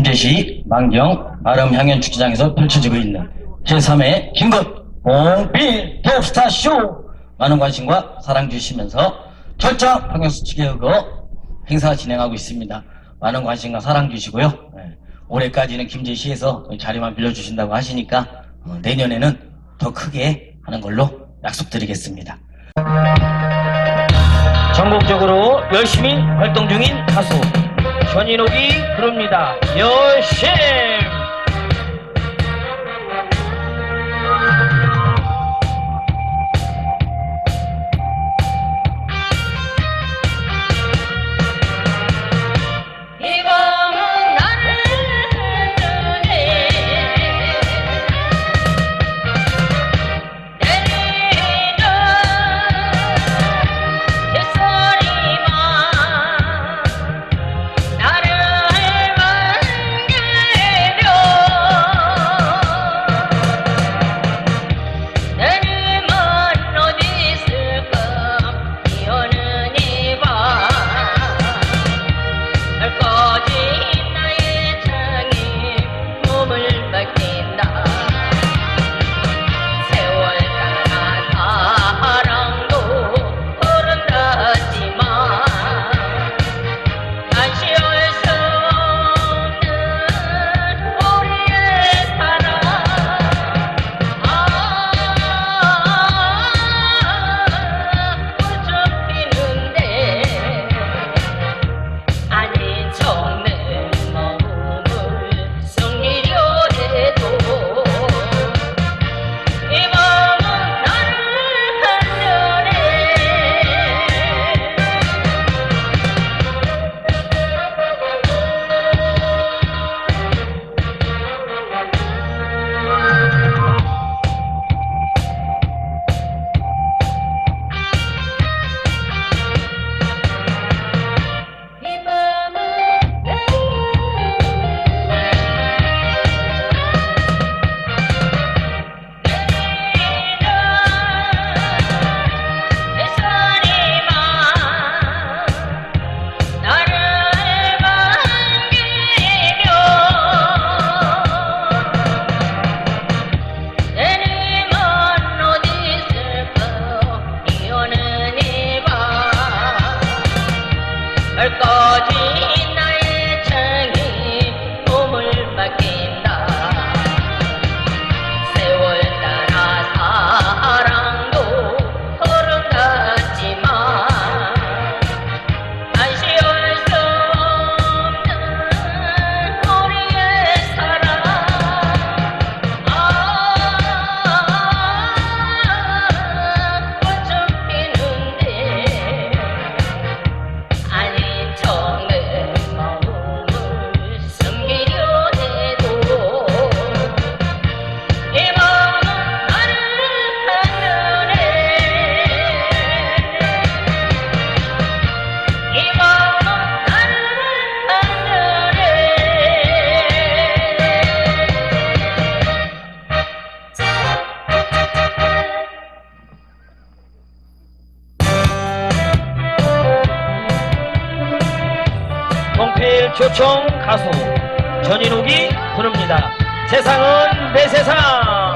김제시 만경 아름 향연 축제장에서 펼쳐지고 있는 제3회 긴급 봉필 톱스타 쇼 많은 관심과 사랑 주시면서 철저 방역수칙에 의거 행사 진행하고 있습니다. 많은 관심과 사랑 주시고요. 네, 올해까지는 김제시에서 자리만 빌려주신다고 하시니까 어, 내년에는 더 크게 하는 걸로 약속드리겠습니다. 전국적으로 열심히 활동 중인 가수 전인옥이 부릅니다. 열심! 초청 가수 전인욱이 부릅니다. 세상은 내 세상!